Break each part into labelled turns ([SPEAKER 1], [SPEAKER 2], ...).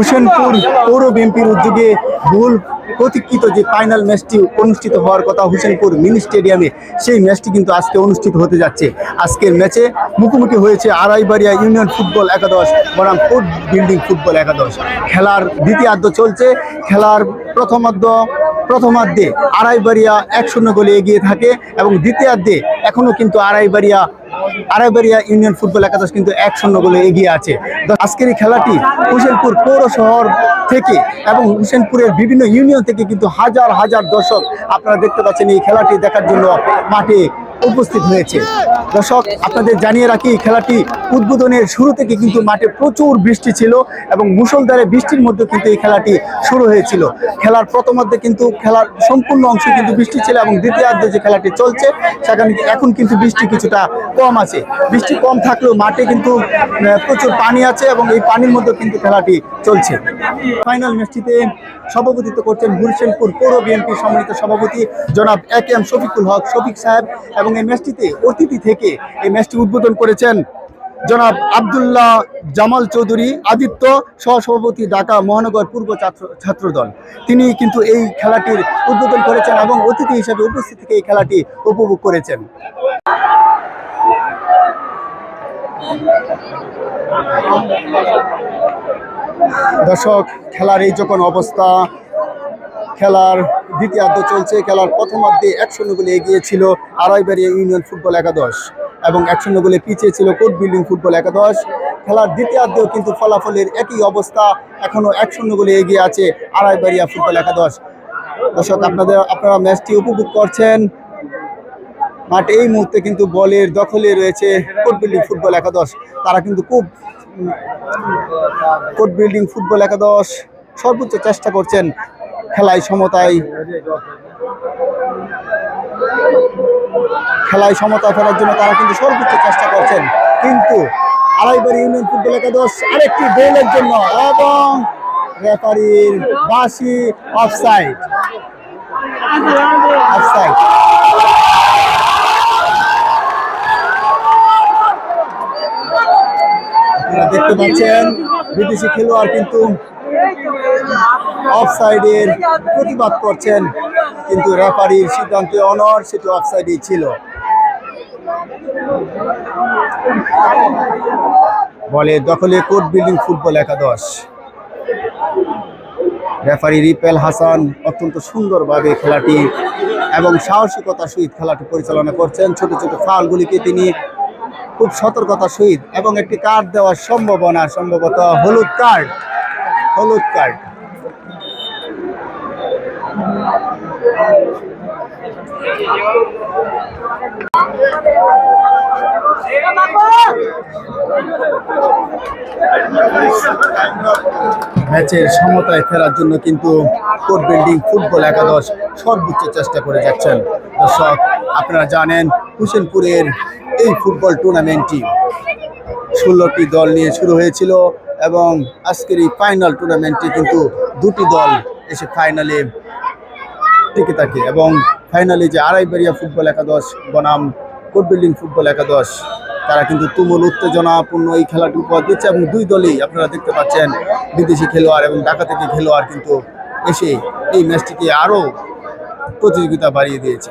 [SPEAKER 1] হুসেনপুর পৌর বিএনপির উদ্যোগে ভুল প্রতীক্ষিত যে ফাইনাল ম্যাচটি অনুষ্ঠিত হওয়ার কথা হুসেনপুর মিনি স্টেডিয়ামে, সেই ম্যাচটি কিন্তু আজকে অনুষ্ঠিত হতে যাচ্ছে। আজকের ম্যাচে মুখোমুখি হয়েছে আড়াইবাড়িয়া ইউনিয়ন ফুটবল একাদশ বনাম কোর্ট বিল্ডিং ফুটবল একাদশ। খেলার দ্বিতীয়ার্ধ চলছে। খেলার প্রথমার্ধ, প্রথমার্ধে আড়াইবাড়িয়া এক শূন্য গোলে এগিয়ে থাকে এবং দ্বিতীয়ার্ধে এখনও কিন্তু আড়াইবাড়িয়া আড়াইবাড়িয়া ইউনিয়ন ফুটবল একাদশ কিন্তু এক শূন্য গোলে এগিয়ে আছে। আজকের এই খেলাটি হুসেনপুর পৌর শহর থেকে এবং হুসেনপুরের বিভিন্ন ইউনিয়ন থেকে কিন্তু হাজার হাজার দর্শক আপনারা দেখতে পাচ্ছেন এই খেলাটি দেখার জন্য মাঠে উপস্থিত হয়েছে। দর্শক, আপনাদের জানিয়ে রাখি খেলাটি উদ্বোধনের শুরু থেকে কিন্তু মাঠে প্রচুর বৃষ্টি ছিল এবং মুষলধারে বৃষ্টির মধ্যে কিন্তু এই খেলাটি শুরু হয়েছিল। খেলার প্রথমার্ধে কিন্তু খেলার সম্পূর্ণ অংশ কিন্তু বৃষ্টি ছিল এবং দ্বিতীয়ার্ধে যে খেলাটি চলছে, সেখানে এখন কিন্তু বৃষ্টি কিছুটা কম আছে। বৃষ্টি কম থাকলেও মাঠে কিন্তু প্রচুর পানি আছে এবং এই পানির মধ্যে কিন্তু খেলাটি চলছে। ফাইনাল ম্যাচটিতে সভাপতিত্ব করছেন হুরসেনপুর পৌর বিএনপির সম্মানিত সভাপতি জনাব A K M Shafiqul Haque, Shafiq সাহেব এবং এই ম্যাচটিতে অতিথি থেকে এই ম্যাচটি উদ্বোধন করেছেন জনাব আবদুল্লাহ জামাল চৌধুরী, আদিত্য সহসভাপতি ঢাকা মহানগর পূর্ব ছাত্র, ছাত্রদল। তিনি কিন্তু এই খেলাটির উদ্বোধন করেছেন এবং অতিথি হিসেবে উপস্থিত থেকে এই খেলাটি উপভোগ করেছেন। দর্শক, খেলার এই যখন অবস্থা, খেলার দ্বিতীয়ার্ধ চলছে, খেলার প্রথমার্ধে এক শূন্য গোলে এগিয়ে ছিল আড়াইবাড়িয়া ইউনিয়ন ফুটবল একাদশ এবং এক শূন্য গোলে পিছিয়ে ছিল কোর্ট বিল্ডিং ফুটবল একাদশ। খেলার দ্বিতীয়ার্ধেও কিন্তু ফলাফলের একই অবস্থা, এখনও এক শূন্য গোলে এগিয়ে আছে আড়াইবাড়িয়া ফুটবল একাদশ। দর্শক, আপনাদের, আপনারা ম্যাচটি উপভোগ করছেন। মাঠে এই মুহূর্তে কিন্তু বলের দখলে রয়েছে কোর্ট বিল্ডিং ফুটবল একাদশ তারা কিন্তু খুব কোর্ট বিল্ডিং ফুটবল একাদশ সর্বোচ্চ চেষ্টা করছেন খেলায় সমতায়। খেলায় সমতা ফেরার জন্য তারা কিন্তু সর্বোচ্চ চেষ্টা করছেন। কিন্তু আড়াইবাড়ি ইউনিয়ন ফুটবল একাদশ আরেকটি গোলের জন্য এবং রেফারির বাসি অফসাইড অফসাইড দেখতে পাচ্ছেন, বিদেশি খেলোয়াড় কিন্তু অফসাইডের প্রতিবাদ করছেন, কিন্তু রেফারির সিদ্ধান্তে অনর সেটি অফসাইডই ছিল। বলে দখলে কোর্ট বিল্ডিং ফুটবল একাদশ। রেফারি রিপেল হাসান অত্যন্ত সুন্দরভাবে খেলাটি এবং সাহসিকতার সহিত খেলাটি পরিচালনা করছেন। ছোট ছোট ফাউলগুলিকে তিনি খুব সতর্কতার সহিত এবং একটি কার্ড দেওয়ার সম্ভাবনা সম্ভবত হলুদ কার্ড হলুদ কার্ড ম্যাচের সমতায় ফেরার জন্য কিন্তু কোর্ট বিল্ডিং ফুটবল একাদশ সর্বোচ্চ চেষ্টা করে যাচ্ছেন। দর্শক, আপনারা জানেন, হুসেনপুরের এই ফুটবল টুর্নামেন্টটি ষোলোটি দল নিয়ে শুরু হয়েছিল এবং আজকের এই ফাইনাল টুর্নামেন্টে কিন্তু দুটি দল এসে ফাইনালে টিকে থাকে এবং ফাইনালে যে আড়াইবাড়িয়া ফুটবল একাদশ, বনাম কোর্ট বিল্ডিং ফুটবল একাদশ, তারা কিন্তু তুমুল উত্তেজনাপূর্ণ এই খেলাটি উপহার দিচ্ছে এবং দুই দলেই আপনারা দেখতে পাচ্ছেন বিদেশি খেলোয়াড় এবং ঢাকা থেকে খেলোয়াড় কিন্তু এসে এই ম্যাচটিকে আরও প্রতিযোগিতা বাড়িয়ে দিয়েছে।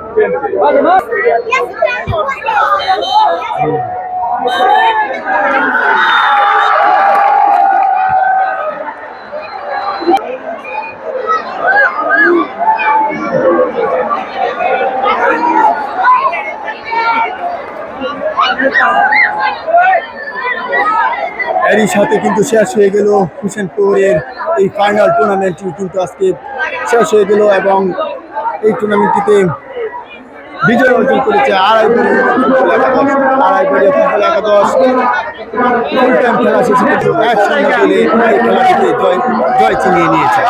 [SPEAKER 1] এরই সাথে কিন্তু শেষ হয়ে গেল হুসেনপুরের এই ফাইনাল টুর্নামেন্টটি কিন্তু আজকে শেষ হয়ে গেল এবং এই টুর্নামেন্টটিতে বিজয় অর্জন করেছে, আড়াই বলে একাদশ, আড়াই বলে ফুটবল একাদশ। ফুল টাইম জয় জয় নিয়েছে।